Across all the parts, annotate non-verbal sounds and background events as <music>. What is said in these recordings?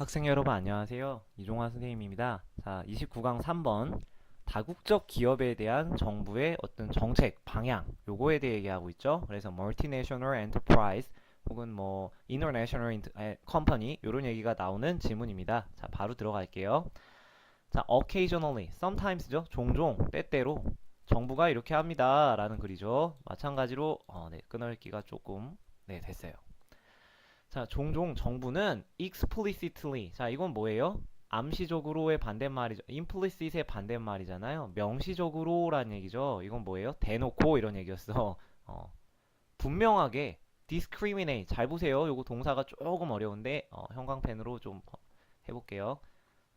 학생 여러분 안녕하세요. 이종환 선생님입니다. 자, 29강 3번 다국적 기업에 대한 정부의 어떤 정책 방향 요거에 대해 얘기하고 있죠. 그래서 multinational enterprise 혹은 뭐 international company 요런 얘기가 나오는 지문입니다. 자, 바로 들어갈게요. 자, occasionally, sometimes죠. 종종, 때때로 정부가 이렇게 합니다라는 글이죠. 마찬가지로 어, 네, 끊을기가 조금 네, 됐어요. 자, 종종 정부는 explicitly. 자, 이건 뭐예요? 암시적으로의 반대말이죠. implicit의 반대말이잖아요. 명시적으로라는 얘기죠. 이건 뭐예요? 대놓고 이런 얘기였어. <laughs> 어, 분명하게 discriminate. 잘 보세요. 요거 동사가 조금 어려운데 어, 형광펜으로 좀 어, 해볼게요.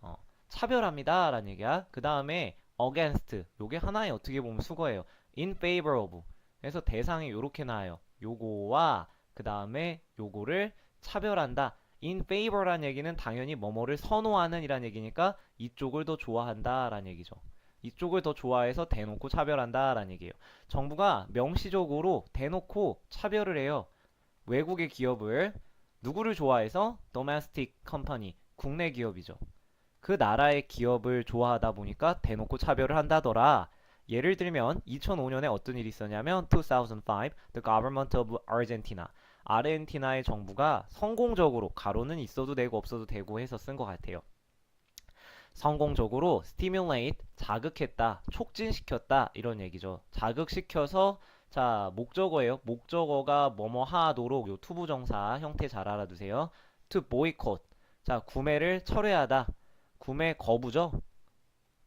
어, 차별합니다 라는 얘기야. 그 다음에 against. 요게 하나의 어떻게 보면 수거예요. in favor of. 그래서 대상이 요렇게 나와요. 요거와 그 다음에 요거를 차별한다. in favor란 얘기는 당연히 뭐뭐를 선호하는 이란 얘기니까 이쪽을 더 좋아한다 라는 얘기죠. 이쪽을 더 좋아해서 대놓고 차별한다 라는 얘기예요. 정부가 명시적으로 대놓고 차별을 해요. 외국의 기업을 누구를 좋아해서 domestic company, 국내 기업이죠. 그 나라의 기업을 좋아하다 보니까 대놓고 차별을 한다더라. 예를 들면 2005년에 어떤 일이 있었냐면 2005 the government of Argentina 아르헨티나의 정부가 성공적으로 가로는 있어도 되고 없어도 되고 해서 쓴 것 같아요. 성공적으로 stimulate 자극했다, 촉진시켰다 이런 얘기죠. 자극시켜서 자 목적어예요. 목적어가 뭐뭐 하도록 요 투부 정사 형태 잘 알아두세요. to boycott 자 구매를 철회하다, 구매 거부죠.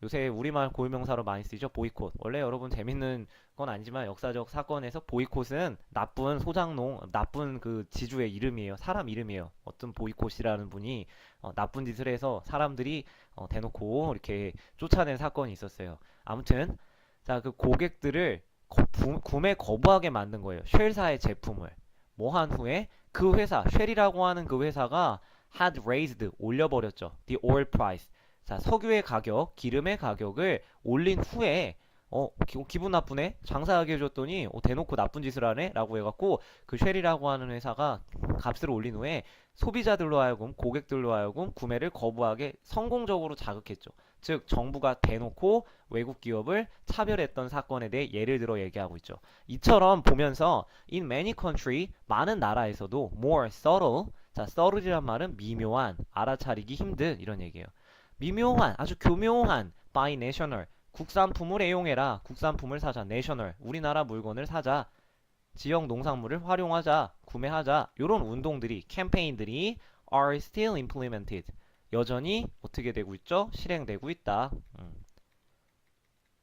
요새 우리말 고유명사로 많이 쓰이죠. 보이콧. 원래 여러분 재밌는 건 아니지만 역사적 사건에서 보이콧은 나쁜 소장농, 나쁜 그 지주의 이름이에요. 사람 이름이에요. 어떤 보이콧이라는 분이 어, 나쁜 짓을 해서 사람들이 어, 대놓고 이렇게 쫓아낸 사건이 있었어요. 아무튼 자 그 고객들을 거- 부- 구매 거부하게 만든 거예요. 쉘사의 제품을 뭐 한 후에 그 회사 쉘이라고 하는 그 회사가 had raised 올려버렸죠. the oil price 자, 석유의 가격, 기름의 가격을 올린 후에 어, 기, 기분 나쁘네? 장사하게 해줬더니 어, 대놓고 나쁜 짓을 하네? 라고 해갖고 그 쉘이라고 하는 회사가 값을 올린 후에 소비자들로 하여금 고객들로 하여금 구매를 거부하게 성공적으로 자극했죠. 즉 정부가 대놓고 외국 기업을 차별했던 사건에 대해 예를 들어 얘기하고 있죠. 이처럼 보면서 in many country 많은 나라에서도 more subtle 자 subtle이란 말은 미묘한 알아차리기 힘든 이런 얘기예요. 미묘한 아주 교묘한 by national. 국산품을 애용해라. 국산품을 사자. national. 우리나라 물건을 사자. 지역 농산물을 활용하자. 구매하자. 이런 운동들이 캠페인들이 are still implemented. 여전히 어떻게 되고 있죠? 실행되고 있다. 음.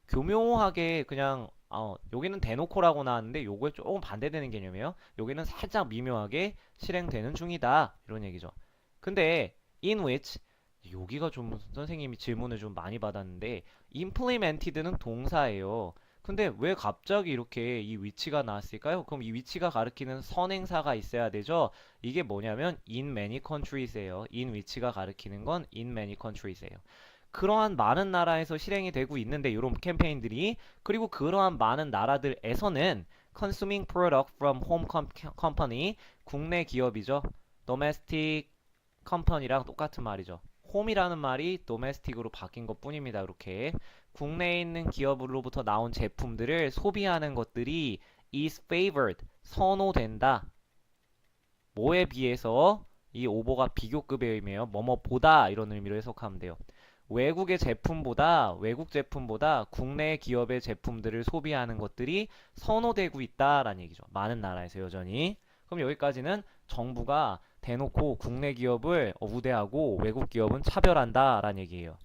교묘하게 그냥 어, 여기는 대놓고라고 나왔는데 요거에 조금 반대되는 개념이에요. 여기는 살짝 미묘하게 실행되는 중이다. 이런 얘기죠. 근데 in which 여기가 좀 선생님이 질문을 좀 많이 받았는데 implemented는 동사예요. 근데 왜 갑자기 이렇게 이 위치가 나왔을까요? 그럼 이 위치가 가리키는 선행사가 있어야 되죠? 이게 뭐냐면 in many countries예요. in 위치가 가리키는 건 in many countries예요. 그러한 많은 나라에서 실행이 되고 있는데 이런 캠페인들이 그리고 그러한 많은 나라들에서는 consuming product from home com- company 국내 기업이죠. domestic company랑 똑같은 말이죠. 홈이라는 말이 domestic으로 바뀐 것 뿐입니다. 이렇게 국내에 있는 기업으로부터 나온 제품들을 소비하는 것들이 is favored 선호된다. 뭐에 비해서 이 오버가 비교급의 의미예요. 뭐뭐보다 이런 의미로 해석하면 돼요. 외국의 제품보다 외국 제품보다 국내 기업의 제품들을 소비하는 것들이 선호되고 있다라는 얘기죠. 많은 나라에서 여전히. 그럼 여기까지는 정부가 대놓고 국내 기업을 어, 우대하고 외국 기업은 차별한다라는 얘기예요.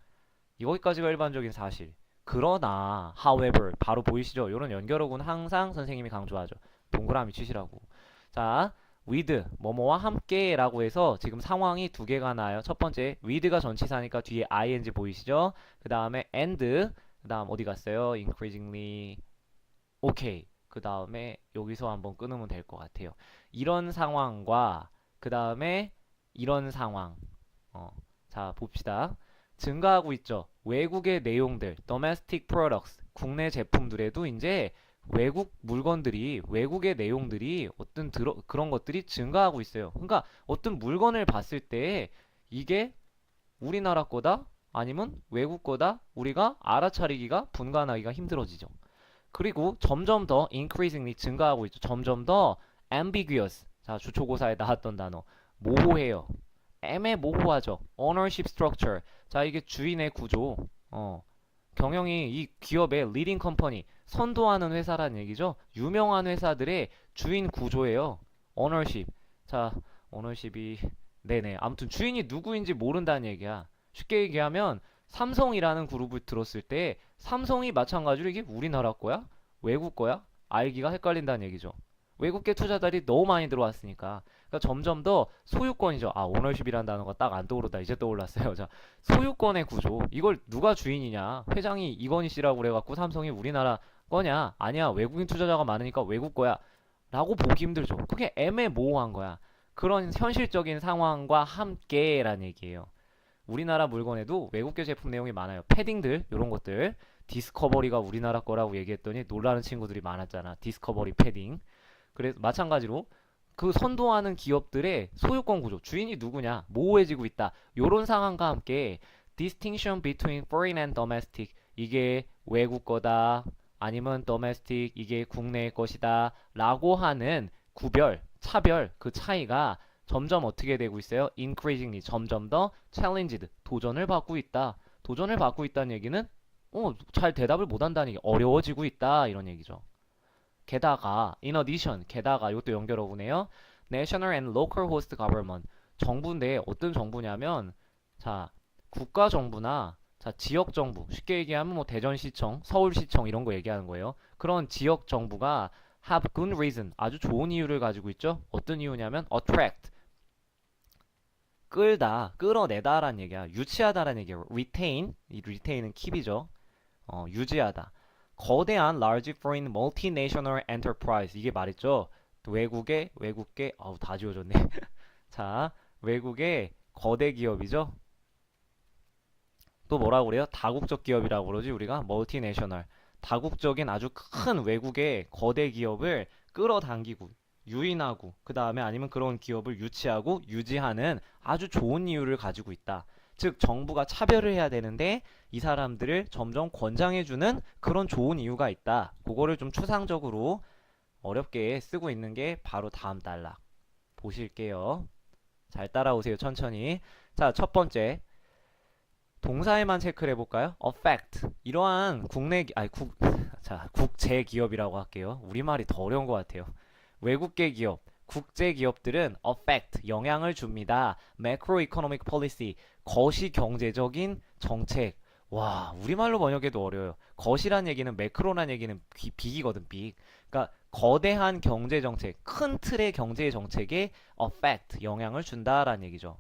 여기까지가 일반적인 사실. 그러나, however, 바로 보이시죠? 이런 연결어구는 항상 선생님이 강조하죠. 동그라미 치시라고. 자, with, 뭐뭐와 함께라고 해서 지금 상황이 두 개가 나요. 첫 번째, with가 전치사니까 뒤에 ing 보이시죠? 그 다음에 and, 그 다음 어디 갔어요? increasingly, okay. 그 다음에 여기서 한번 끊으면 될 것 같아요. 이런 상황과 그 다음에 이런 상황. 어, 자, 봅시다. 증가하고 있죠. 외국의 내용들, domestic products, 국내 제품들에도 이제 외국 물건들이, 외국의 내용들이 어떤 들어, 그런 것들이 증가하고 있어요. 그러니까 어떤 물건을 봤을 때 이게 우리나라 거다? 아니면 외국 거다? 우리가 알아차리기가 분간하기가 힘들어지죠. 그리고 점점 더 increasingly 증가하고 있죠. 점점 더 ambiguous. 자, 주초고사에 나왔던 단어. 모호해요. 애매모호하죠. ownership structure. 자, 이게 주인의 구조. 어. 경영이 이 기업의 leading company, 선도하는 회사라는 얘기죠. 유명한 회사들의 주인 구조예요. ownership. 자, ownership이 네네. 아무튼 주인이 누구인지 모른다는 얘기야. 쉽게 얘기하면 삼성이라는 그룹을 들었을 때 삼성이 마찬가지로 이게 우리나라 거야? 외국 거야? 알기가 헷갈린다는 얘기죠. 외국계 투자자들이 너무 많이 들어왔으니까. 그러니까 점점 더 소유권이죠. 아, 오너십이라는 단어가 딱 안 떠오르다. 이제 떠올랐어요. <laughs> 자, 소유권의 구조. 이걸 누가 주인이냐? 회장이 이건희 씨라고 그래갖고 삼성이 우리나라 거냐? 아니야. 외국인 투자자가 많으니까 외국 거야. 라고 보기 힘들죠. 그게 애매모호한 거야. 그런 현실적인 상황과 함께라는 얘기예요. 우리나라 물건에도 외국계 제품 내용이 많아요. 패딩들, 이런 것들. 디스커버리가 우리나라 거라고 얘기했더니 놀라는 친구들이 많았잖아. 디스커버리 패딩. 그래서 마찬가지로 그 선도하는 기업들의 소유권 구조, 주인이 누구냐, 모호해지고 있다. 요런 상황과 함께 distinction between foreign and domestic 이게 외국 거다. 아니면 domestic 이게 국내의 것이다. 라고 하는 구별, 차별, 그 차이가 점점 어떻게 되고 있어요? increasingly 점점 더 challenged 도전을 받고 있다. 도전을 받고 있다는 얘기는 어, 잘 대답을 못 한다는 얘기, 어려워지고 있다 이런 얘기죠. 게다가 in addition 게다가 이것도 연결어 보네요. national and local host government 정부인데 어떤 정부냐면 자 국가 정부나 자 지역 정부 쉽게 얘기하면 뭐 대전시청, 서울시청 이런 거 얘기하는 거예요. 그런 지역 정부가 have good reason 아주 좋은 이유를 가지고 있죠. 어떤 이유냐면 attract 끌다, 끌어내다라는 얘기야. 유치하다라는 얘기야. retain, 이 retain은 keep이죠. 어, 유지하다. 거대한 large foreign multinational enterprise 이게 말했죠. 또 외국의 외국계 아우 다 지워졌네. <laughs> 자, 외국의 거대 기업이죠. 또 뭐라고 그래요? 다국적 기업이라고 그러지 우리가 multinational. 다국적인 아주 큰 외국의 거대 기업을 끌어당기고 유인하고 그 다음에 아니면 그런 기업을 유치하고 유지하는 아주 좋은 이유를 가지고 있다. 즉 정부가 차별을 해야 되는데 이 사람들을 점점 권장해주는 그런 좋은 이유가 있다. 그거를 좀 추상적으로 어렵게 쓰고 있는 게 바로 다음 단락 보실게요. 잘 따라오세요 천천히. 자 첫 번째 동사에만 체크를 해볼까요? affect 이러한 국내 기- 아니 국, <laughs> 자 국제 기업이라고 할게요. 우리말이 더 어려운 것 같아요. 외국계 기업, 국제 기업들은 affect 영향을 줍니다. macroeconomic policy 거시 경제적인 정책. 와, 우리말로 번역해도 어려워요. 거시란 얘기는 매크로란 얘기는 비, 빅이거든, 빅. 그러니까 거대한 경제 정책, 큰 틀의 경제 정책에 affect 영향을 준다라는 얘기죠.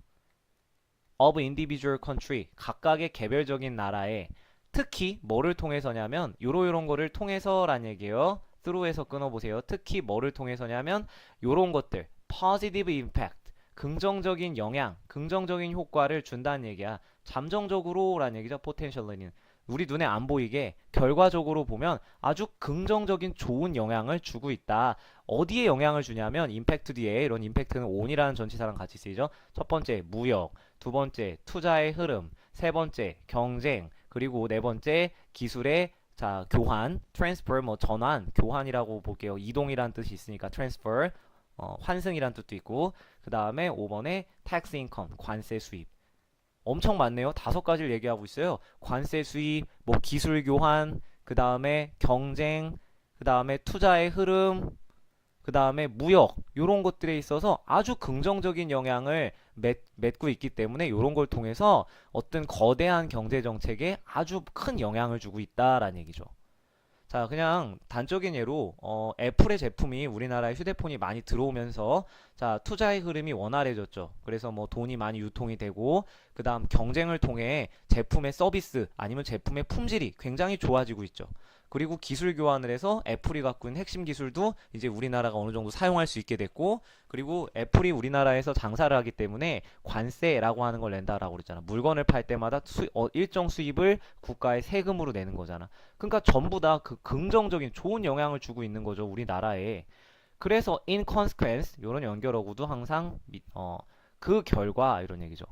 of individual country 각각의 개별적인 나라에 특히 뭐를 통해서냐면 요로 요런 거를 통해서라는 얘기예요. Through에서 끊어보세요. 특히 뭐를 통해서냐면 요런 것들 positive impact 긍정적인 영향, 긍정적인 효과를 준다는 얘기야. 잠정적으로라는 얘기죠. potentially는 우리 눈에 안 보이게 결과적으로 보면 아주 긍정적인 좋은 영향을 주고 있다. 어디에 영향을 주냐면 임팩트 뒤에 이런 임팩트는 on이라는 전치사랑 같이 쓰이죠. 첫 번째 무역, 두 번째 투자의 흐름, 세 번째 경쟁, 그리고 네 번째 기술의 자 교환, transfer 뭐 전환, 교환이라고 볼게요. 이동이라는 뜻이 있으니까 transfer, 어, 환승이라는 뜻도 있고 그 다음에 5번에 tax income, 관세 수입. 엄청 많네요. 다섯 가지를 얘기하고 있어요. 관세 수입, 뭐 기술 교환, 그 다음에 경쟁, 그 다음에 투자의 흐름, 그 다음에 무역 이런 것들에 있어서 아주 긍정적인 영향을 맺, 맺고 있기 때문에 이런 걸 통해서 어떤 거대한 경제 정책에 아주 큰 영향을 주고 있다라는 얘기죠. 자, 그냥 단적인 예로 어, 애플의 제품이 우리나라에 휴대폰이 많이 들어오면서 자, 투자의 흐름이 원활해졌죠. 그래서 뭐 돈이 많이 유통이 되고 그다음 경쟁을 통해 제품의 서비스 아니면 제품의 품질이 굉장히 좋아지고 있죠. 그리고 기술 교환을 해서 애플이 갖고 있는 핵심 기술도 이제 우리나라가 어느 정도 사용할 수 있게 됐고 그리고 애플이 우리나라에서 장사를 하기 때문에 관세라고 하는 걸 낸다라고 그랬잖아. 물건을 팔 때마다 수, 어, 일정 수입을 국가에 세금으로 내는 거잖아. 그러니까 전부 다 그 긍정적인 좋은 영향을 주고 있는 거죠. 우리나라에. 그래서 in consequence 이런 연결어구도 항상 미- 어, 그 결과 이런 얘기죠.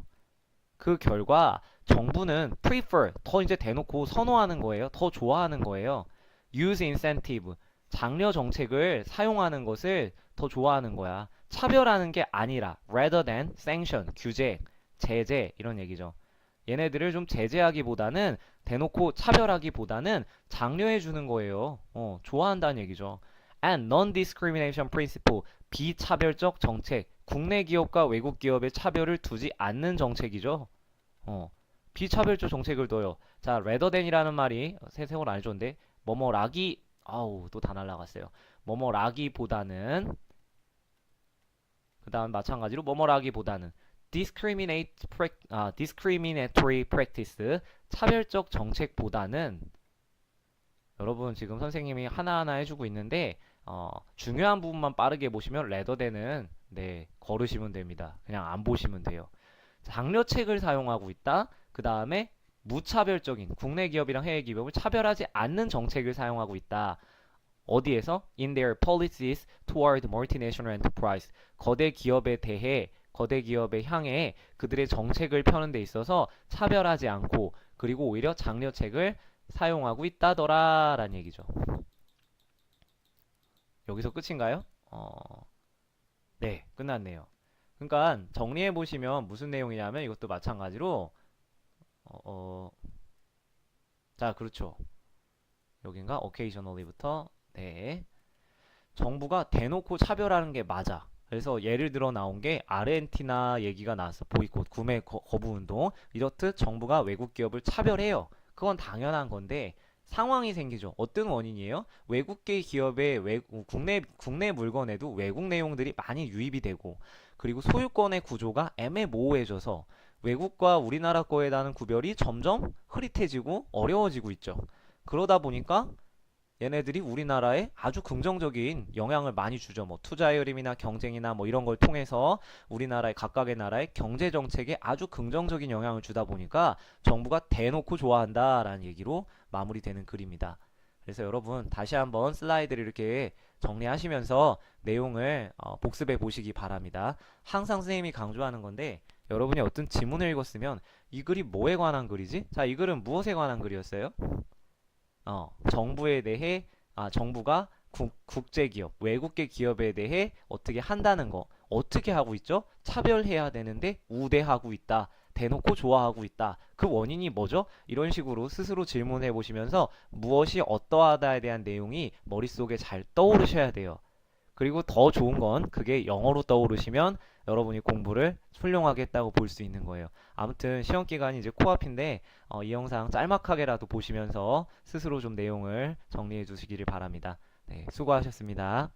그 결과 정부는 prefer 더 이제 대놓고 선호하는 거예요. 더 좋아하는 거예요. use incentive 장려 정책을 사용하는 것을 더 좋아하는 거야. 차별하는 게 아니라 rather than sanction 규제, 제재 이런 얘기죠. 얘네들을 좀 제재하기보다는 대놓고 차별하기보다는 장려해 주는 거예요. 어, 좋아한다는 얘기죠. And non-discrimination principle 비차별적 정책 국내 기업과 외국 기업의 차별을 두지 않는 정책이죠. 어, 비차별적 정책을 둬요. 자, rather than이라는 말이 세세월 안 해줬는데 뭐뭐라기 아우 또 다 날라갔어요. 뭐뭐라기보다는 그 다음 마찬가지로 뭐뭐라기보다는 discriminate 아, discriminatory practice 차별적 정책보다는 여러분 지금 선생님이 하나하나 해주고 있는데 어, 중요한 부분만 빠르게 보시면 레더대는 네 걸으시면 됩니다. 그냥 안 보시면 돼요. 장려책을 사용하고 있다. 그 다음에 무차별적인 국내 기업이랑 해외 기업을 차별하지 않는 정책을 사용하고 있다. 어디에서? In their policies toward multinational enterprise. 거대 기업에 대해 거대 기업에 향해 그들의 정책을 펴는 데 있어서 차별하지 않고 그리고 오히려 장려책을 사용하고 있다더라 라는 얘기죠. 여기서 끝인가요? 어, 네, 끝났네요. 그러니까 정리해 보시면 무슨 내용이냐면 이것도 마찬가지로 어, 어, 자, 그렇죠. 여긴가? occasionally부터 네. 정부가 대놓고 차별하는 게 맞아. 그래서 예를 들어 나온 게 아르헨티나 얘기가 나왔어. 보이콧, 구매 거, 거부 운동. 이렇듯 정부가 외국 기업을 차별해요. 그건 당연한 건데 상황이 생기죠. 어떤 원인이에요? 외국계 기업의 외, 국내 국내 물건에도 외국 내용들이 많이 유입이 되고 그리고 소유권의 구조가 애매모호해져서 외국과 우리나라 거에 대한 구별이 점점 흐릿해지고 어려워지고 있죠. 그러다 보니까 얘네들이 우리나라에 아주 긍정적인 영향을 많이 주죠. 뭐 투자의 흐름이나 경쟁이나 뭐 이런 걸 통해서 우리나라의 각각의 나라의 경제 정책에 아주 긍정적인 영향을 주다 보니까 정부가 대놓고 좋아한다라는 얘기로 마무리되는 글입니다. 그래서 여러분 다시 한번 슬라이드를 이렇게 정리하시면서 내용을 어, 복습해 보시기 바랍니다. 항상 선생님이 강조하는 건데 여러분이 어떤 지문을 읽었으면 이 글이 뭐에 관한 글이지? 자, 이 글은 무엇에 관한 글이었어요? 어, 정부에 대해 아, 정부가 국, 국제기업, 외국계 기업에 대해 어떻게 한다는 거, 어떻게 하고 있죠? 차별해야 되는데 우대하고 있다. 대놓고 좋아하고 있다. 그 원인이 뭐죠? 이런 식으로 스스로 질문해 보시면서 무엇이 어떠하다에 대한 내용이 머릿속에 잘 떠오르셔야 돼요. 그리고 더 좋은 건 그게 영어로 떠오르시면 여러분이 공부를 훌륭하게 했다고 볼 수 있는 거예요. 아무튼 시험 기간이 이제 코앞인데 어, 이 영상 짤막하게라도 보시면서 스스로 좀 내용을 정리해 주시기를 바랍니다. 네, 수고하셨습니다.